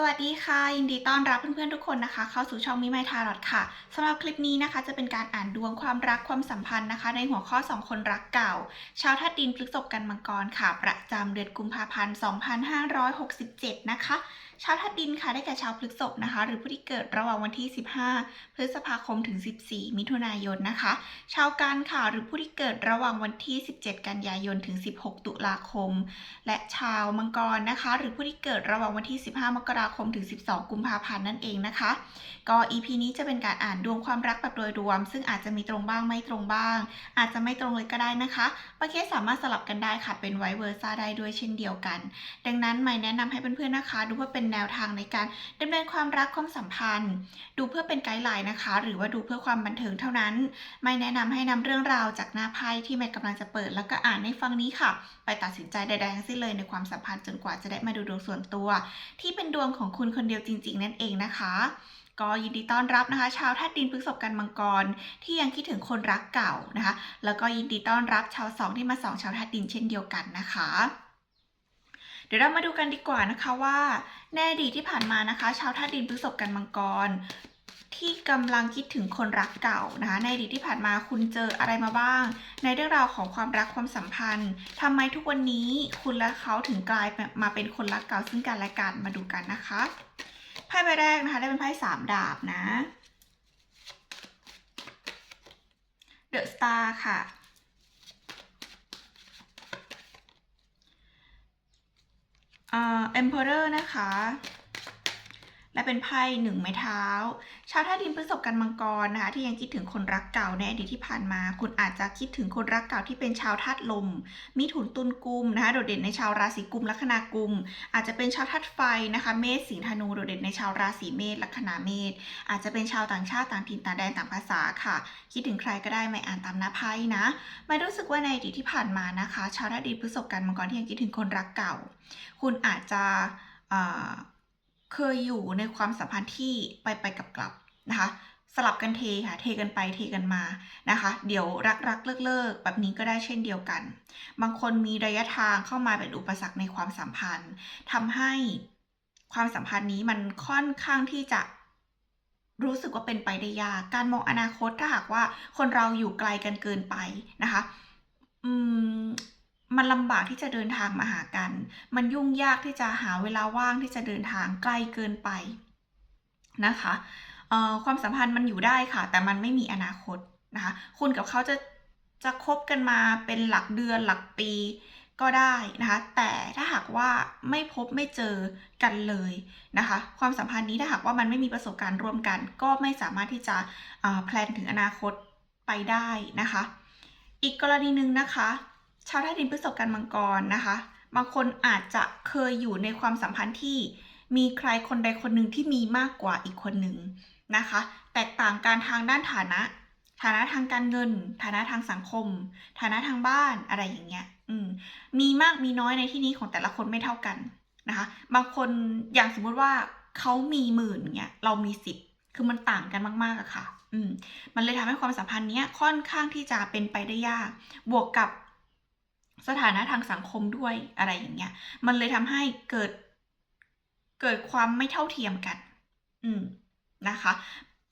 สวัสดีค่ะ ยินดีต้อนรับเพื่อนๆทุกคนนะคะ เข้าสู่ช่องมิไมทารอดค่ะสำหรับคลิปนี้นะคะจะเป็นการอ่านดวงความรักความสัมพันธ์นะคะ ในหัวข้อ 2 คนรักเก่า ชาวธาตุดินพฤกษบกันมังกรค่ะ ประจำเดือนกุมภาพันธ์ 2567 นะคะ ชาวธาตุดินค่ะได้แก่ชาวพฤษภนะคะ หรือผู้ที่เกิดระหว่างวันที่ 15 พฤษภาคมถึง 14 มิถุนายนนะคะ ชาวกันค่ะหรือผู้ที่เกิดระหว่างวันที่ 17 กันยายนถึง 16 ตุลาคม และชาวมังกรนะคะ หรือผู้ที่เกิดระหว่างวันที่ 15 มกราคมถึง 12 กุมภาพันธ์นั่นเองนะคะ ก็ EP นี้จะเป็นการอ่านดวงความรักแบบโดยรวม ซึ่งอาจจะมีตรงบ้างไม่ตรงบ้าง อาจจะไม่ตรงเลยก็ได้นะคะบางเคสสามารถสลับกันได้ค่ะเป็นไวเวอร์ซ่าได้ด้วยเช่นเดียวกัน ดังนั้นไม่แนะนำให้เพื่อนๆนะคะ ดูเพื่อเป็นแนวทางในการดำเนินความรักความสัมพันธ์ ดูเพื่อเป็นไกด์ไลน์นะคะ หรือว่าดูเพื่อความบันเทิงเท่านั้น ไม่แนะนำให้นำเรื่องราวจากหน้าไพ่ที่แม่กำลังจะเปิด แล้วก็อ่านในฟังนี้ค่ะ ไปตัดสินใจใดๆทั้งสิ้นเลยในความสัมพันธ์จนกว่าจะได้มาดูดวงส่วนตัว ที่เป็นดวงของคุณคนเดียวจริง ๆ นั่นเองนะคะก็ยินดีต้อนรับนะคะ ชาวธาตุดินพฤษภกันมังกร ที่ยังคิดถึงคนรักเก่านะคะ แล้วก็ยินดีต้อนรับชาวสองที่มาสองชาวธาตุดินเช่นเดียวกันนะคะ เดี๋ยวเรามาดูกันดีกว่านะคะว่าในอดีตที่ผ่านมานะคะ ชาวธาตุดินพฤษภกันมังกร ที่กำลังคิดถึงคนรักเก่านะคะในอดีตที่ผ่านมาคุณเจออะไรมาบ้าง ในเรื่องราวของความรักความสัมพันธ์ทำไมทุกวันนี้คุณและเขาถึงกลายมาเป็นคนรักเก่าซึ่งกันและกันมาดูกันนะคะไพ่ใบแรกนะคะได้เป็นไพ่สามดาบนะเดอะสตาร์ค่ะ อ่อ Emperor นะคะ และเป็นไพ่หนึ่งไม้เท้า ชาวธาตุดินพฤษภกันมังกรนะคะที่ยังคิดถึงคนรักเก่าในอดีตที่ผ่านมา คุณอาจจะคิดถึงคนรักเก่าที่เป็นชาวธาตุลมมิถุนตุลกุมนะคะโดดเด่นในชาวราศีกุมลัคนากุม อาจจะเป็นชาวธาตุไฟนะคะเมษสิงห์ธนูโดดเด่นในชาวราศีเมษลัคนาเมษอาจจะเป็นชาวต่างชาติต่างถิ่นต่างแดนต่างภาษาค่ะ คิดถึงใครก็ได้ไม่อ่านตามหน้าไพ่นะไม่รู้สึกว่าในอดีตที่ผ่านมานะคะ ชาวธาตุดินพฤษภกันมังกรที่ยังคิดถึงคนรักเก่า คุณอาจจะ เคยอยู่ในความสัมพันธ์ที่ไปไปกลับกลับนะคะ สลับกันเทค่ะ เทกันไปเทกันมานะคะ เดี๋ยวรักรักเลิกเลิกแบบนี้ก็ได้เช่นเดียวกัน บางคนมีระยะทางเข้ามาเป็นอุปสรรคในความสัมพันธ์ทำให้ความสัมพันธ์นี้มันค่อนข้างที่จะรู้สึกว่าเป็นไปได้ยาก การมองอนาคตถ้าหากว่าคนเราอยู่ไกลกันเกินไปนะคะ อืม มันลำบากที่จะเดินทางมาหากัน มันยุ่งยากที่จะหาเวลาว่างที่จะเดินทางไกลเกินไปนะคะความสัมพันธ์มันอยู่ได้ค่ะ แต่มันไม่มีอนาคตนะคะคุณกับเขาจะจะคบกันมาเป็นหลักเดือนหลักปีก็ได้นะคะ แต่ถ้าหากว่าไม่พบไม่เจอกันเลยนะคะ ความสัมพันธ์นี้ถ้าหากว่ามันไม่มีประสบการณ์ร่วมกัน ก็ไม่สามารถที่จะแพลนถึงอนาคตไปได้นะคะ อีกกรณีหนึ่งนะคะ ชาวธาตุดินพฤษภกันมังกรนะคะ บางคนอาจจะเคยอยู่ในความสัมพันธ์ที่มีใครคนใดคนหนึ่งที่มีมากกว่าอีกคนหนึ่งนะคะ แตกต่างกันทางด้านฐานะ ฐานะทางการเงิน ฐานะทางสังคม ฐานะทางบ้านอะไรอย่างเงี้ยอืมมีมากมีน้อยในที่นี้ของแต่ละคนไม่เท่ากันนะคะ บางคนอย่างสมมุติว่าเขามีหมื่นเงี้ยเรามีสิบคือมันต่างกันมากๆอะค่ะ อืมมันเลยทำให้ความสัมพันธ์เนี้ยค่อนข้างที่จะเป็นไปได้ยาก บวกกับ สถานะทางสังคมด้วยอะไรอย่างเงี้ย มันเลยทำให้เกิดเกิดความไม่เท่าเทียมกัน อืมนะคะ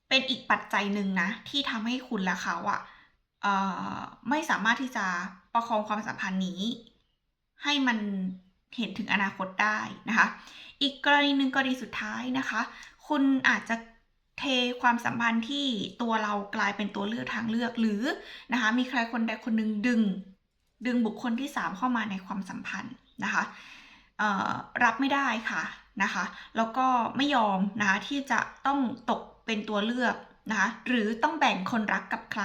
เป็นอีกปัจจัยหนึ่งนะ ที่ทำให้คุณและเขาอะเอ่อไม่สามารถที่จะประคองความสัมพันธ์นี้ ให้มันเห็นถึงอนาคตได้นะคะ อีกกรณีหนึ่งกรณีสุดท้ายนะคะ คุณอาจจะเทความสัมพันธ์ที่ตัวเรากลายเป็นตัวเลือกทางเลือกหรือนะคะ มีใครคนใดคนหนึ่งดึง ดึงบุคคลที่สามเข้ามาในความสัมพันธ์นะคะรับไม่ได้ค่ะนะคะ แล้วก็ไม่ยอมนะคะที่จะต้องตกเป็นตัวเลือกนะคะหรือต้องแบ่งคนรักกับใคร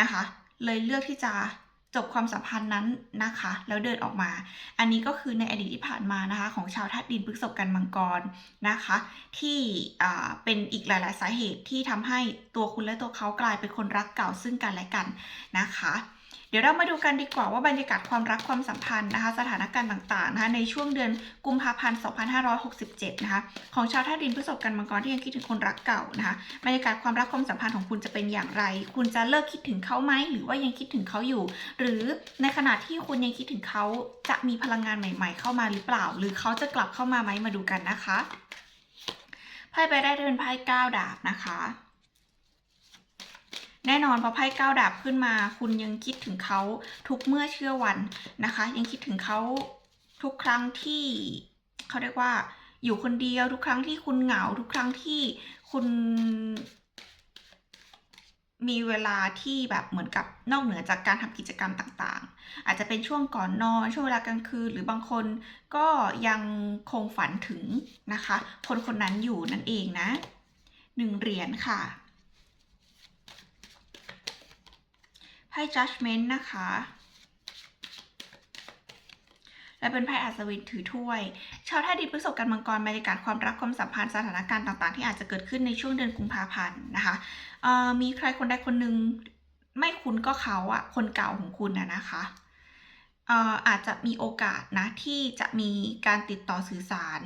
นะคะ เลยเลือกที่จะจบความสัมพันธ์นั้นนะคะ แล้วเดินออกมา อันนี้ก็คือในอดีตที่ผ่านมานะคะของชาวธาตุดินพฤษภกันมังกรนะคะ ที่อ่เป็นอีกหลาย ๆ สาเหตุที่ทำให้ตัวคุณและตัวเขากลายเป็นคนรักเก่าซึ่งกันและกันนะคะ ดี๋ยวเรามาดูกันดีกว่าว่าบรรยากาศความรักความสัมพันธ์นะคะ สถานการณ์ต่างๆนะคะในช่วงเดือนกุมภาพันธ์ 2567 นะคะของชาวธาตุดินพฤษภกันมังกรที่ยังคิดถึงคนรักเก่านะคะบรรยากาศความรักความสัมพันธ์ของคุณจะเป็นอย่างไร คุณจะเลิกคิดถึงเขาไหมหรือว่ายังคิดถึงเขาอยู่ หรือในขณะที่คุณยังคิดถึงเขาจะมีพลังงานใหม่ ๆ เข้ามาหรือเปล่า หรือเขาจะกลับเข้ามาไหมมาดูกันนะคะไพ่ใบแรกเป็นไพ่เก้าดาบนะคะ แน่นอนพอไพ่เก้าดาบขึ้นมา คุณยังคิดถึงเขาทุกเมื่อเชื่อวันนะคะ ยังคิดถึงเขาทุกครั้งที่เขาเรียกว่า อยู่คนเดียวทุกครั้งที่คุณเหงาทุกครั้งที่คุณมีเวลาที่แบบเหมือนกับนอกเหนือจากการทำกิจกรรมต่างๆ อาจจะเป็นช่วงก่อนนอนช่วงเวลากลางคืน หรือบางคนก็ยังคงฝันถึงนะคะ คนคนนั้นอยู่นั่นเองนะหนึ่งเหรียญค่ะ พ่ judgment นะคะ และเป็นไพ่อัศวินถือถ้วย ชาวท่าดินพฤษภกันมังกรบรรยากาศความรักความสัมพันธ์สถานการณ์ต่างๆ ที่อาจจะเกิดขึ้นในช่วงเดือนกุมภาพันธ์นะคะมีใครคนใดคนหนึ่งไม่คุ้นก็เขาอะคนเก่าของคุณนะนะคะ อ่อาจจะมีโอกาสนะที่จะมีการติดต่อสื่อสาร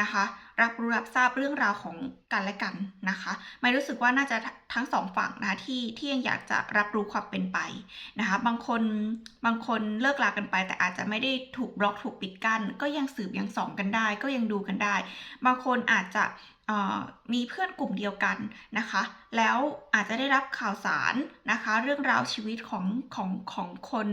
นะคะ รับรู้รับทราบเรื่องราวของกันและกันนะคะไม่รู้สึกว่าน่าจะทั้งสองฝั่งนะะที่ที่ยังอยากจะรับรู้ความเป็นไปนะคะ บางคนบางคนเลิกลากันไป แต่อาจจะไม่ได้ถูกบล็อกถูกปิดกั้นก็ยังสืบยังส่องกันได้ ก็ยังดูกันได้ บางคนอาจจะมีเพื่อนกลุ่มเดียวกันนะคะ แล้วอาจจะได้รับข่าวสารนะคะ เรื่องราวชีวิตของของของคน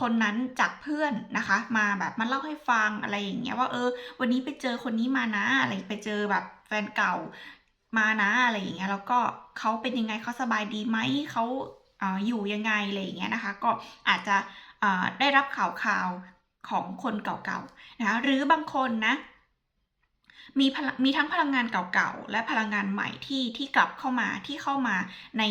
คนนั้นจากเพื่อนนะคะ มาแบบมาเล่าให้ฟังอะไรอย่างเงี้ยว่าเออ วันนี้ไปเจอคนนี้มานะอะไรไปเจอแบบแฟนเก่ามานะอะไรอย่างเงี้ยแล้วก็เขาเป็นยังไงเขาสบายดีไหมเขาเอออยู่ยังไงอะไรอย่างเงี้ยนะคะ ก็อาจจะได้รับข่าวข่าวของคนเก่าๆนะคะหรือบางคนนะ มีมีทั้งพลังงานเก่าๆ และพลังงานใหม่ที่ที่กลับเข้ามาที่เข้ามาใน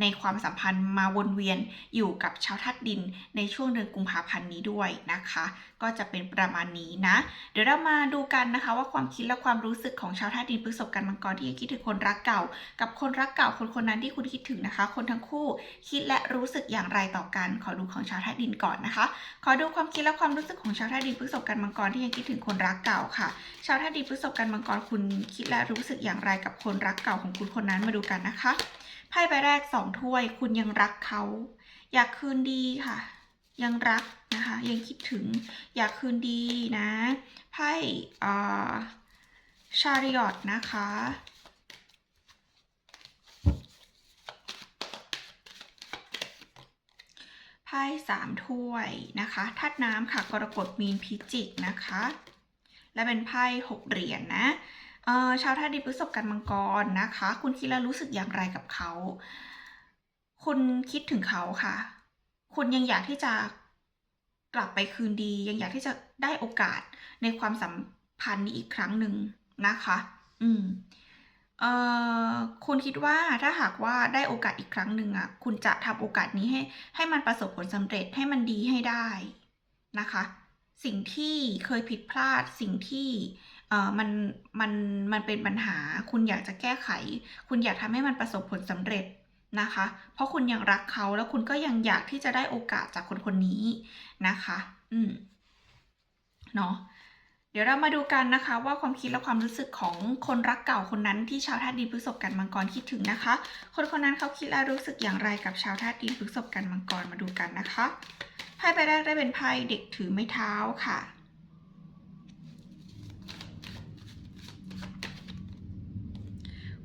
ในความสัมพันธ์มาวนเวียนอยู่กับชาวธาตุดินในช่วงเดือนกุมภาพันธ์นี้ด้วยนะคะ ก็จะเป็นประมาณนี้นะ เดี๋ยวเรามาดูกันนะคะ ว่าความคิดและความรู้สึกของชาวธาตุดินพฤษภกันมังกรที่ยังคิดถึงคนรักเก่า กับคนรักเก่าคนคนนั้นที่คุณคิดถึงนะคะ คนทั้งคู่คิดและรู้สึกอย่างไรต่อกัน ขอดูของชาวธาตุดินก่อนนะคะ ขอดูความคิดและความรู้สึกของชาวธาตุดินพฤษภกันมังกรที่ยังคิดถึงคนรักเก่าค่ะ ชาวธาตุดินพฤษภกันมังกรคุณคิดและรู้สึกอย่างไรกับคนรักเก่าของคุณคนนั้นมาดูกันนะคะไพ่ใบแรกสองถ้วย คุณยังรักเขา อยากคืนดีค่ะ ยังรักนะคะ ยังคิดถึง อยากคืนดีนะไพ่ชาริออตนะคะไพ่สามถ้วยนะคะธาตุน้ำค่ะกรกฎมีนพิจิกนะคะ และเป็นไพ่หกเหรียญนนะชาวธาตุดินพฤษภกันมังกรนะคะ คุณคิดแล้วรู้สึกอย่างไรกับเขา คุณคิดถึงเขาค่ะ คุณยังอยากที่จะกลับไปคืนดี ยังอยากที่จะได้โอกาสในความสัมพันธ์นี้อีกครั้งหนึ่งนะคะ อืมเอ่อคุณคิดว่าถ้าหากว่าได้โอกาสอีกครั้งหนึ่งอะ คุณจะทำโอกาสนี้ให้ให้มันประสบผลสำเร็จให้มันดีให้ได้นะคะ สิ่งที่เคยผิดพลาดสิ่งที่เอ่อมันมันมันเป็นปัญหา คุณอยากจะแก้ไข คุณอยากทำให้มันประสบผลสำเร็จนะคะ เพราะคุณยังรักเขาแล้วคุณก็ยังอยากที่จะได้โอกาสจากคนคนนี้นะคะ อืมเนาะเดี๋ยวเรามาดูกันนะคะว่าความคิดและความรู้สึกของคนรักเก่าคนนั้นที่ชาวธาตุดินพฤษภกันมังกรคิดถึงนะคะ คนคนนั้นเขาคิดและรู้สึกอย่างไรกับชาวธาตุดินพฤษภกันมังกรมาดูกันนะคะ ใบแรกได้เป็นไพ่เด็กถือไม้เท้าค่ะ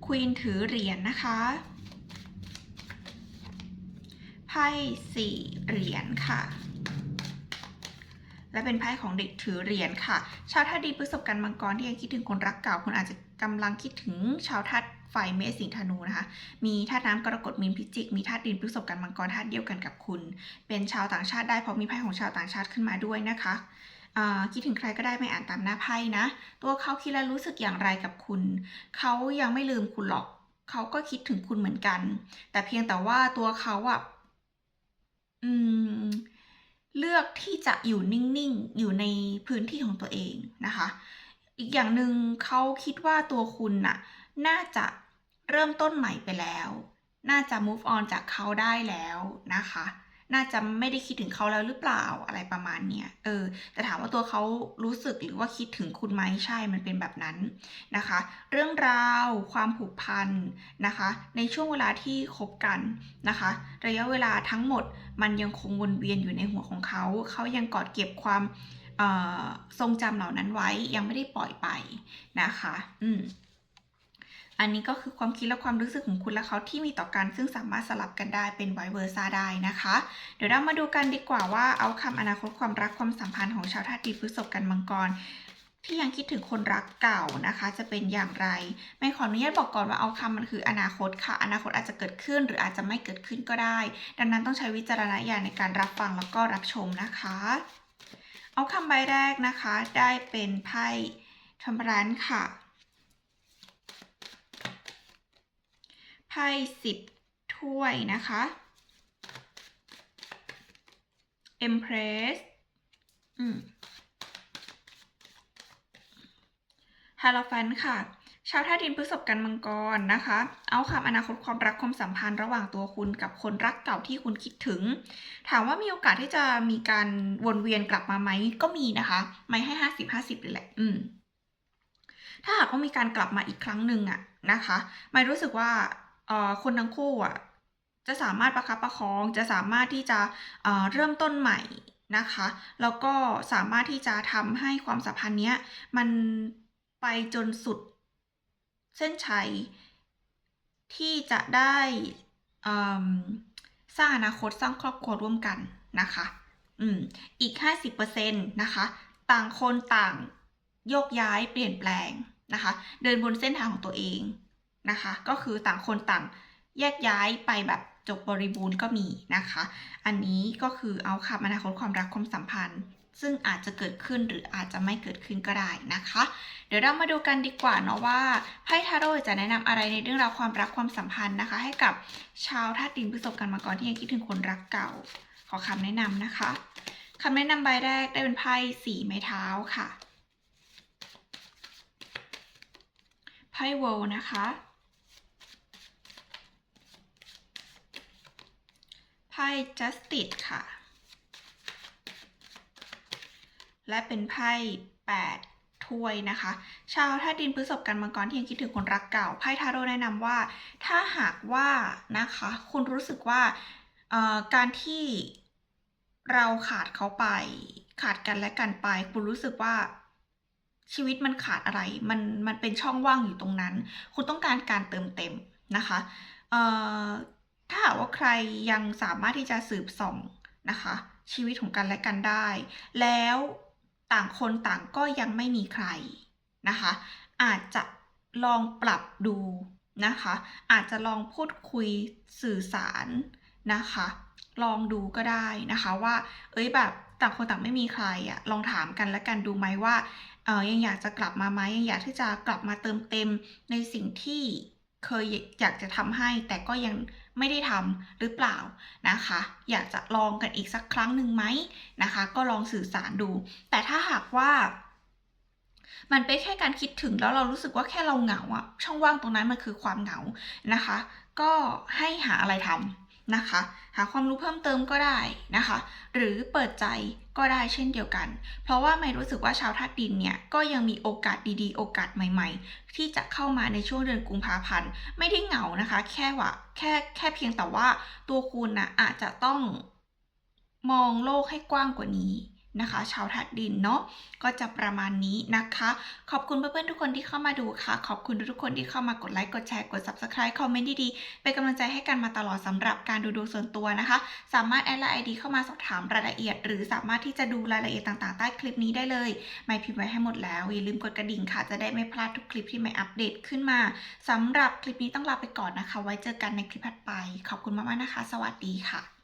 ควีนถือเหรียญนะคะ ไพ่สี่เหรียญค่ะและเป็นไพ่ของเด็กถือเหรียญค่ะ ชาวธาตุดินพฤษภกันมังกรที่ยังคิดถึงคนรักเก่าคุณอาจจะกำลังคิดถึงชาวธาตุ ไฟเมษสิงธนูนะคะ มีธาตุน้ำกรกฎมีนพิจิก มีธาตุดินพฤษภกันมังกรธาตุเดียวกันกับคุณ เป็นชาวต่างชาติได้เพราะมีไพ่ของชาวต่างชาติขึ้นมาด้วยนะคะคิดถึงใครก็ได้ไม่อ่านตามหน้าไพ่นะ ตัวเขาคิดและรู้สึกอย่างไรกับคุณ เขายังไม่ลืมคุณหรอก เขาก็คิดถึงคุณเหมือนกัน แต่เพียงแต่ว่าตัวเขาอะอืมเลือกที่จะอยู่นิ่งๆ อยู่ในพื้นที่ของตัวเองนะคะ อีกอย่างหนึ่งเขาคิดว่าตัวคุณน่ะ น่าจะเริ่มต้นใหม่ไปแล้ว น่าจะ move on จากเขาได้แล้วนะคะ น่าจะไม่ได้คิดถึงเขาแล้วหรือเปล่าอะไรประมาณเนี้ย เออ แต่ถามว่าตัวเขารู้สึกหรือว่าคิดถึงคุณไหมใช่ มันเป็นแบบนั้นนะคะ เรื่องราวความผูกพันนะคะ ในช่วงเวลาที่คบกันนะคะ ระยะเวลาทั้งหมดมันยังคงวนเวียนอยู่ในหัวของเขา เขายังกอดเก็บความออทรงจำเหล่านั้นไว้ยังไม่ได้ปล่อยไปนะคะ อืม อันนี้ก็คือความคิดและความรู้สึกของคุณและเขาที่มีต่อกัน ซึ่งสามารถสลับกันได้เป็นไวเวอร์ซาได้นะคะ เดี๋ยวเรามาดูกันดีกว่าว่าเอาคำอนาคตความรักความสัมพันธ์ของชาวธาตุดินพฤษภกันมังกรที่ยังคิดถึงคนรักเก่านะคะ จะเป็นอย่างไร ไม่ขออนุญาตบอกก่อนว่าเอาคำมันคืออนาคตค่ะ อนาคตอาจจะเกิดขึ้นหรืออาจจะไม่เกิดขึ้นก็ได้ ดังนั้นต้องใช้วิจารณญาณในการรับฟังแล้วก็รับชมนะคะ เอาคำใบแรกนะคะ ได้เป็นไพ่ทอมรันค่ะ ไพ่สิบถ้วยนะคะ Empress อืมฮาโลแฟนค่ะ ชาวท่าดินพฤษภกันมังกรนะคะ เอาคำอนาคตความรักความสัมพันธ์ระหว่างตัวคุณกับคนรักเก่าที่คุณคิดถึง ถามว่ามีโอกาสที่จะมีการวนเวียนกลับมาไหมก็มีนะคะ ไม่ให้ห้าสิบห้าสิบเลยแหละ อืม ถ้าหากว่ามีการกลับมาอีกครั้งหนึ่งอะนะคะ ไม่รู้สึกว่า คนทั้งคู่อะจะสามารถประคับประคองจะสามารถที่จะเริ่มต้นใหม่นะคะ แล้วก็สามารถที่จะทำให้ความสัมพันธ์เนี้ยมันไปจนสุดเส้นชัยที่จะได้สร้างอนาคตสร้างครอบครัวร่วมกันนะคะอืมอีก 50%นะคะ ต่างคนต่างโยกย้ายเปลี่ยนแปลงนะคะ เดินบนเส้นทางของตัวเอง นะคะ ก็คือต่างคนต่างแยกย้ายไปแบบจบบริบูรณ์ก็มีนะคะ อันนี้ก็คือเอาคำอนาคตความรักความสัมพันธ์ ซึ่งอาจจะเกิดขึ้นหรืออาจจะไม่เกิดขึ้นก็ได้นะคะ เดี๋ยวเรามาดูกันดีกว่าเนาะว่าไพ่ทาโร่จะแนะนำอะไรในเรื่องราวความรักความสัมพันธ์นะคะ ให้กับชาวธาตุดินพฤษภกันมาก่อนที่ยังคิดถึงคนรักเก่า ขอคำแนะนำนะคะคำแนะนำใบแรกได้เป็นไพ่สีไม้เท้าค่ะไพ่โวลนะคะไพ่ justice ค่ะ และเป็นไพ่แปดถ้วยนะคะ ชาวธาตุดินพฤษภกันมังกรที่ยังคิดถึงคนรักเก่า ไพ่ทาโร่แนะนำว่า ถ้าหากว่านะคะ คุณรู้สึกว่าการที่เราขาดเขาไป ขาดกันและกันไป คุณรู้สึกว่าชีวิตมันขาดอะไร มันมันเป็นช่องว่างอยู่ตรงนั้น คุณต้องการการเติมเต็มนะคะ เอ่อ ถ้าหากว่าใครยังสามารถที่จะสืบส่องนะคะ ชีวิตของกันและกันได้ แล้วต่างคนต่างก็ยังไม่มีใครนะคะ อาจจะลองปรับดูนะคะ อาจจะลองพูดคุยสื่อสารนะคะ ลองดูก็ได้นะคะว่า เอ้ยแบบต่างคนต่างไม่มีใครอะลองถามกันและกันดูไหมว่าเออยังอยากจะกลับมาไหมยังอยากที่จะกลับมาเติมเต็มในสิ่งที่เคยอยากจะทำให้แต่ก็ยัง ไม่ได้ทำหรือเปล่านะคะ อยากจะลองกันอีกสักครั้งหนึ่งไหมนะคะ ก็ลองสื่อสารดู แต่ถ้าหากว่ามันเป็นแค่การคิดถึงแล้วเรารู้สึกว่าแค่เราเหงาอะช่องว่างตรงนั้นมันคือความเหงานะคะ ก็ให้หาอะไรทำ นะคะ หาความรู้เพิ่มเติมก็ได้นะคะ หรือเปิดใจก็ได้เช่นเดียวกัน เพราะว่าไม่รู้สึกว่าชาวธาตุดินเนี่ยก็ยังมีโอกาสดีๆ โอกาสใหม่ๆ ที่จะเข้ามาในช่วงเดือนกุมภาพันธ์ไม่ได้เหงานะคะ แค่ว่าแค่แค่เพียงแต่ว่าตัวคุณนะอาจจะต้องมองโลกให้กว้างกว่านี้ นะคะ ชาวธาตุดินเนาะก็จะประมาณนี้นะคะ ขอบคุณเพื่อนๆทุกคนที่เข้ามาดูค่ะ ขอบคุณทุกคนที่เข้ามากดไลค์กดแชร์กด subscribe คอมเมนต์ดีๆเป็นกำลังใจให้กันมาตลอดสำหรับการดูดวงส่วนตัวนะคะ สามารถแอดไลน์ไอดีเข้ามาสอบถามรายละเอียด หรือสามารถที่จะดูรายละเอียดต่างๆใต้คลิปนี้ได้เลยไม่พิมพ์ไว้ให้หมดแล้วอย่าลืมกดกระดิ่งค่ะ จะได้ไม่พลาดทุกคลิปที่ไม่อัปเดตขึ้นมาสำหรับคลิปนี้ต้องลาไปก่อนนะคะ ไว้เจอกันในคลิปถัดไป ขอบคุณมากๆนะคะ สวัสดีค่ะ